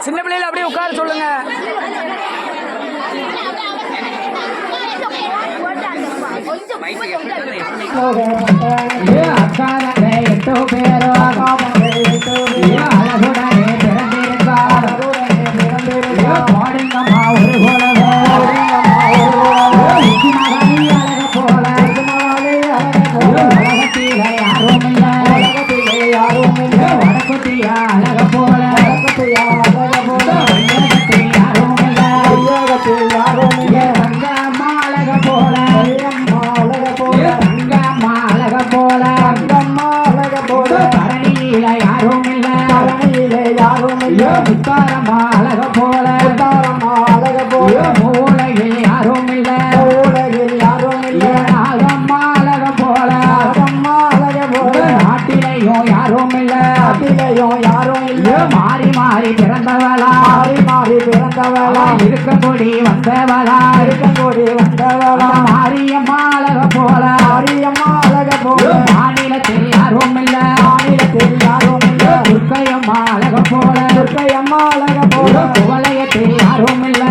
சின்ன பிள்ளையில அப்படியே உட்கார சொல்லுங்க. கொஞ்சம் மாறி பிறந்தவளா மாறி மாறி பிறந்தவளா இருக்க கூடி வந்தவளா இருக்க கூடி வந்தவளா மாரியம்மா அழக போல. மாரியம்மா அழக போல. மாநிலத்தில் யாரும் இல்ல மாநிலத்தில் யாரும் இல்ல துர்க்கையம்மா அழக போல. துர்க்கையம்மா அழக போல. குவலயத்தில் யாரும் இல்லை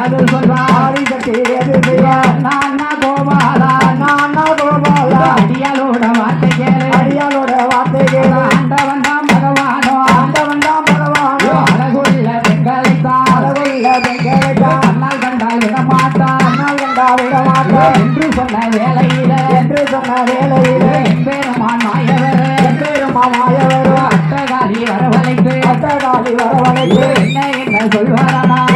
அது சொல்வா ஆடி கட்டி எது செய்வா நான் கோபாலா நான் என்ன என்ன சொல்வாரா